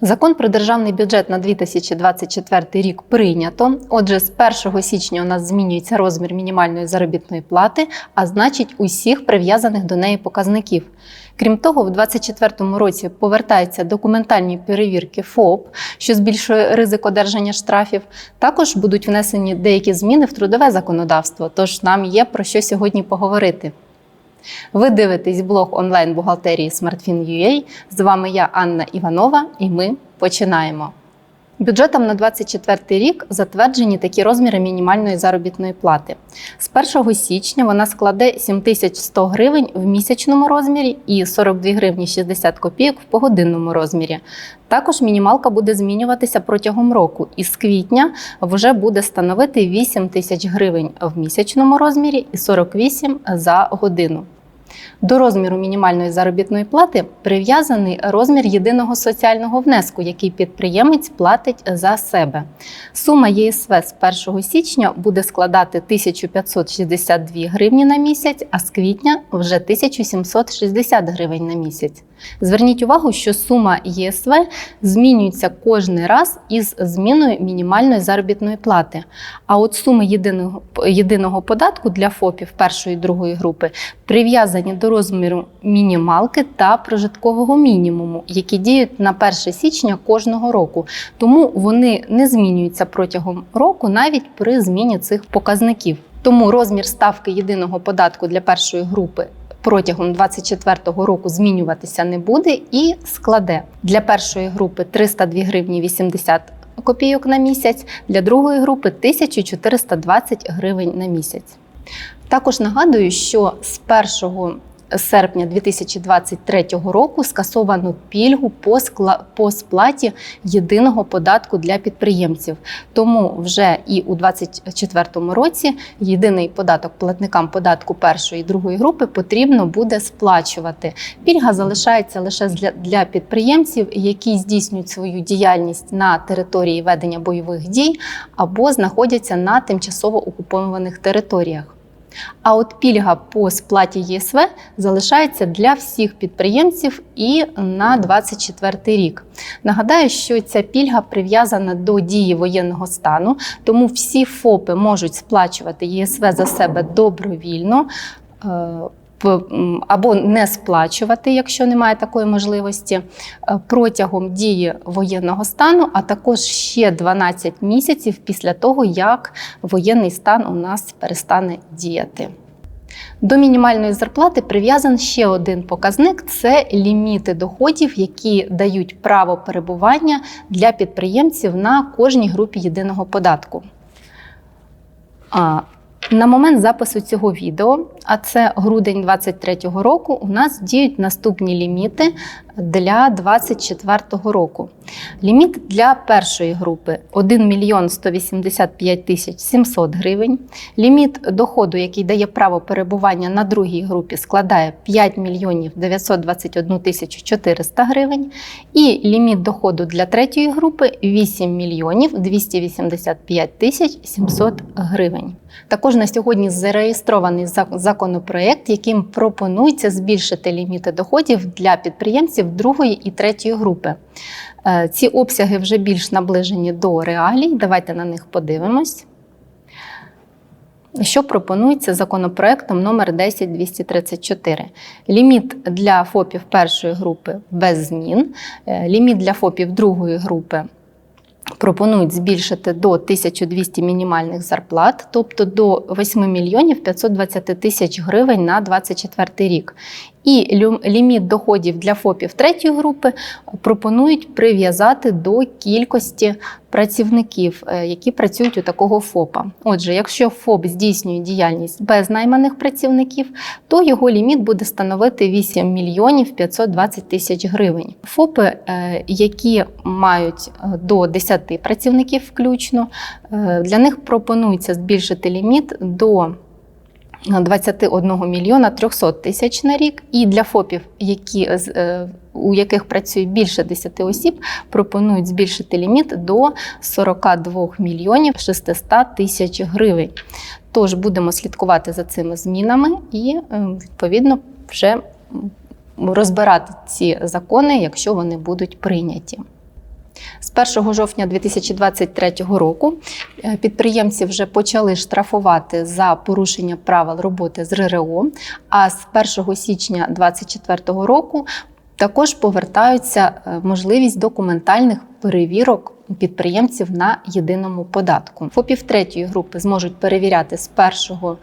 Закон про державний бюджет на 2024 рік прийнято. Отже, з 1 січня у нас змінюється розмір мінімальної заробітної плати, а значить усіх прив'язаних до неї показників. Крім того, в 2024 році повертаються документальні перевірки ФОП, що збільшує ризик одержання штрафів. Також будуть внесені деякі зміни в трудове законодавство. Тож нам є про що сьогодні поговорити. Ви дивитесь блог онлайн бухгалтерії SmartFin.ua. З вами я, Анна Іванова, і ми починаємо. Бюджетом на 2024 рік затверджені такі розміри мінімальної заробітної плати. З 1 січня вона складе 7100 гривень в місячному розмірі і 42 гривні 60 копійок в погодинному розмірі. Також мінімалка буде змінюватися протягом року, і з квітня вже буде становити 8 тисяч гривень в місячному розмірі і 48 за годину. До розміру мінімальної заробітної плати прив'язаний розмір єдиного соціального внеску, який підприємець платить за себе. Сума ЄСВ з 1 січня буде складати 1562 гривні на місяць, а з квітня вже 1760 гривень на місяць. Зверніть увагу, що сума ЄСВ змінюється кожен раз із зміною мінімальної заробітної плати. А от суми єдиного, єдиного податку для ФОПів першої і другої групи прив'язані до розміру мінімалки та прожиткового мінімуму, які діють на 1 січня кожного року. Тому вони не змінюються протягом року навіть при зміні цих показників. Тому розмір ставки єдиного податку для першої групи протягом 2024 року змінюватися не буде і складе для першої групи 302 гривні 80 копійок на місяць, для другої групи 1420 гривень на місяць. Також нагадую, що з 1 серпня 2023 року скасовано пільгу по скла- по сплаті єдиного податку для підприємців. Тому вже і у 2024 році єдиний податок платникам податку першої і другої групи потрібно буде сплачувати. Пільга залишається лише для, для підприємців, які здійснюють свою діяльність на території ведення бойових дій або знаходяться на тимчасово окупованих територіях. А от пільга по сплаті ЄСВ залишається для всіх підприємців і на 24 рік. Нагадаю, що ця пільга прив'язана до дії воєнного стану, тому всі ФОПи можуть сплачувати ЄСВ за себе добровільно. Або не сплачувати, якщо немає такої можливості, е, протягом дії воєнного стану, а також ще 12 місяців після того, як воєнний стан у нас перестане діяти. До мінімальної зарплати прив'язан ще один показник це ліміти доходів, які дають право перебування для підприємців на кожній групі єдиного податку. На момент запису цього відео, а це грудень 2023 року, у нас діють наступні ліміти для 2024 року. Ліміт для першої групи 1 мільйон 185 тисяч 700 гривень. Ліміт доходу, який дає право перебування на другій групі, складає 5 мільйонів 921 тисячу 400 гривень. І ліміт доходу для третьої групи 8 мільйонів 285 тисяч 700 гривень. Також на сьогодні зареєстрований зак- законопроект, яким пропонується збільшити ліміти доходів для підприємців другої і третьої групи. Е, Ці обсяги вже більш наближені до реалій. Давайте на них подивимось. Що пропонується законопроектом номер 10234? Ліміт для ФОПів першої групи без змін, Е, ліміт для ФОПів другої групи пропонують збільшити до 1200 мінімальних зарплат, тобто до 8 мільйонів 520 тисяч гривень на 2024 рік. І ліміт доходів для ФОПів третьої групи пропонують прив'язати до кількості працівників, е, які працюють у такого ФОПа. Отже, якщо ФОП здійснює діяльність без найманих працівників, то його ліміт буде становити 8 мільйонів 520 тисяч гривень. ФОПи, е, які мають е, до 10 працівників включно, для них пропонується збільшити ліміт до 21 мільйона 300 тисяч на рік. І для ФОПів, які, е, у яких працює більше 10 осіб, пропонують збільшити ліміт до 42 мільйонів 600 тисяч гривень. Тож будемо слідкувати за цими змінами і е, відповідно вже розбирати ці закони, якщо вони будуть прийняті. З 1 жовтня 2023 року е, підприємці вже почали штрафувати за порушення правил роботи з РРО, а з 1 січня 2024 року також повертаються е, можливість документальних перевірок підприємців на єдиному податку. ФОПів третьої групи зможуть перевіряти з 1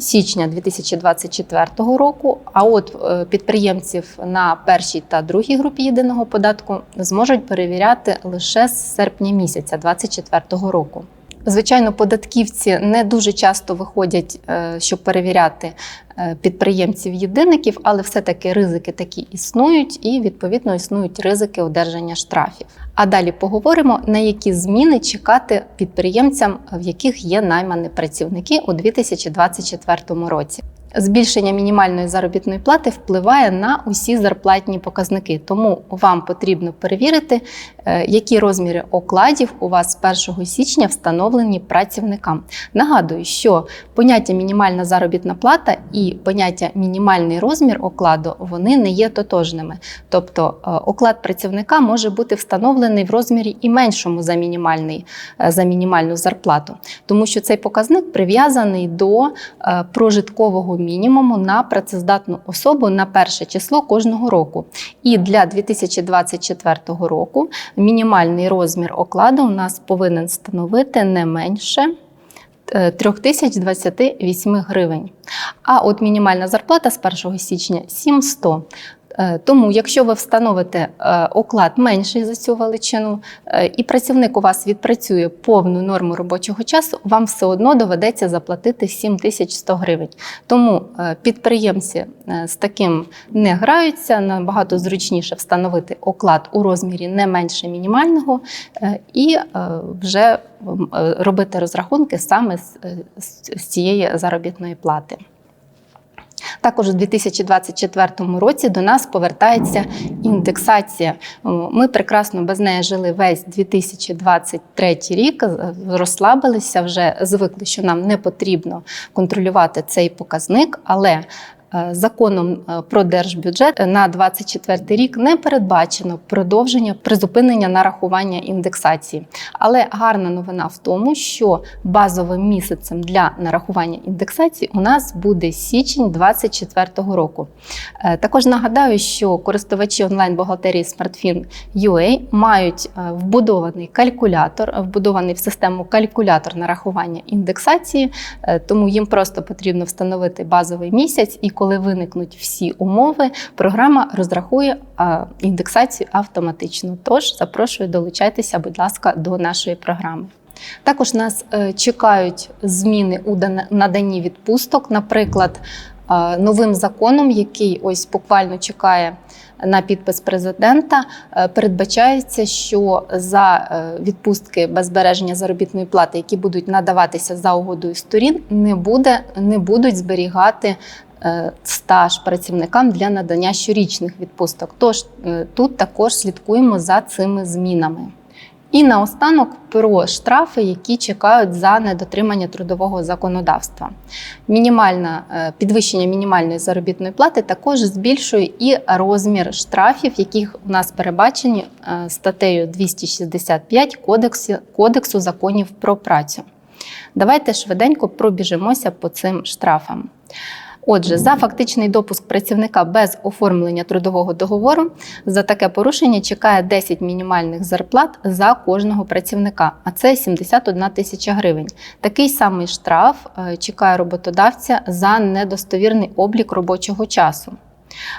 січня 2024 року. А от е, підприємців на першій та другій групі єдиного податку зможуть перевіряти лише з серпня місяця 2024 року. Звичайно, податківці не дуже часто виходять, е, щоб перевіряти е, підприємців-єдиників, але все-таки ризики такі існують, і відповідно існують ризики одержання штрафів. А далі поговоримо, на які зміни чекати підприємцям, в яких є наймані працівники у 2024 році. Збільшення мінімальної заробітної плати впливає на усі зарплатні показники, тому вам потрібно перевірити, е, які розміри окладів у вас з 1 січня встановлені працівникам. Нагадую, що поняття мінімальна заробітна плата і поняття мінімальний розмір окладу вони не є тотожними. Тобто е, оклад працівника може бути встановлений в розмірі і меншому за мінімальний е, за мінімальну зарплату, тому що цей показник прив'язаний до прожиткового мінімуму на працездатну особу на перше число кожного року. І для 2024 року мінімальний розмір окладу у нас повинен становити не менше. 3028 гривень. А от мінімальна зарплата з 1 січня 700. Е, тому, якщо ви встановите е, оклад менший за цю величину, е, і працівник у вас відпрацює повну норму робочого часу, вам все одно доведеться заплатити 7100 гривень. Тому підприємці з таким не граються, набагато зручніше встановити оклад у розмірі не менше мінімального і вже робити розрахунки саме з цієї заробітної плати. Також у 2024 році до нас повертається індексація. Ми прекрасно без неї жили весь 2023 рік, розслабилися, вже звикли, що нам не потрібно контролювати цей показник, але законом е, про держбюджет на 24 рік не передбачено продовження призупинення нарахування індексації. Але гарна новина в тому, що базовим місяцем для нарахування індексації у нас буде січень 2024 року. Е, також нагадаю, що користувачі онлайн-бухгалтерії SmartFin.ua мають вбудований калькулятор, вбудований в систему калькулятор нарахування індексації, тому їм просто потрібно встановити базовий місяць і коли виникнуть всі умови, програма розрахує індексацію автоматично. Тож запрошую долучайтеся, будь ласка, до нашої програми. Також нас е, чекають зміни у наданні відпусток, наприклад, новим законом, який ось буквально чекає на підпис президента, е, передбачається, що за е, відпустки без збереження заробітної плати, які будуть надаватися за угодою сторін, не буде не будуть зберігати стаж працівникам для надання щорічних відпусток. Тож е, тут також слідкуємо за цими змінами. І наостанок про штрафи, які чекають за недотримання трудового законодавства. Мінімальне підвищення мінімальної заробітної плати також збільшує і розмір штрафів, яких у нас перебачені е, статтею 265 Кодексу, Кодексу законів про працю. Давайте швиденько пробіжимося по цим штрафам. Отже, за фактичний допуск працівника без оформлення трудового договору за таке порушення чекає 10 мінімальних зарплат за кожного працівника, а це 71 тисяча гривень. Такий самий штраф е, чекає роботодавця за недостовірний облік робочого часу.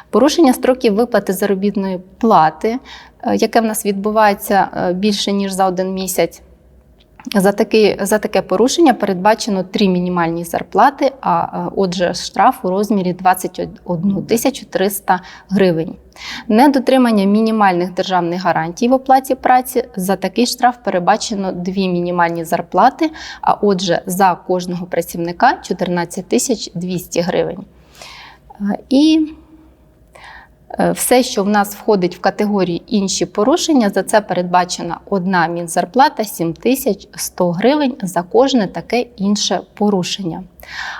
Порушення строків виплати заробітної плати, е, яке в нас відбувається е, більше ніж за один місяць. За таке, за таке порушення передбачено три мінімальні зарплати, а отже, штраф у розмірі 21 тисячу 300 гривень. Недотримання мінімальних державних гарантій в оплаті праці за такий штраф передбачено дві мінімальні зарплати, а отже, за кожного працівника 14 тисяч 200 гривень. І Е, Все, що в нас входить в категорію інші порушення, за це передбачена одна мінзарплата 7100 гривень за кожне таке інше порушення.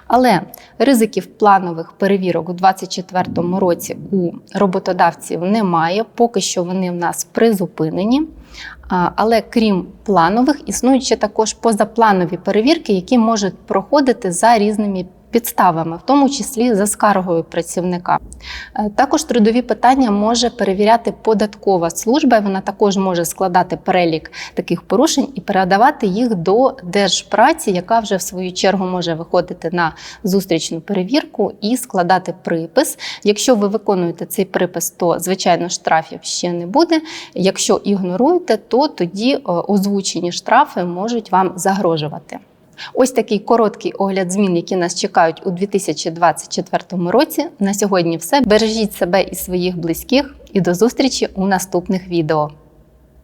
Але ризиків планових перевірок у 2024 році у роботодавців немає, поки що вони в нас призупинені. Але крім планових, існують ще також позапланові перевірки, які можуть проходити за різними підставами, в тому числі за скаргою працівника. Е, Також трудові питання може перевіряти податкова служба. і Вона також може складати перелік таких порушень і передавати їх до держпраці, яка вже в свою чергу може виходити на зустрічну перевірку і складати припис. Якщо ви виконуєте цей припис, то звичайно штрафів ще не буде. Якщо ігноруєте, то тоді е, озвучені штрафи можуть вам загрожувати. Ось такий короткий огляд змін, які нас чекають у 2024 році. На сьогодні все. Бережіть себе і своїх близьких, і до зустрічі у наступних відео.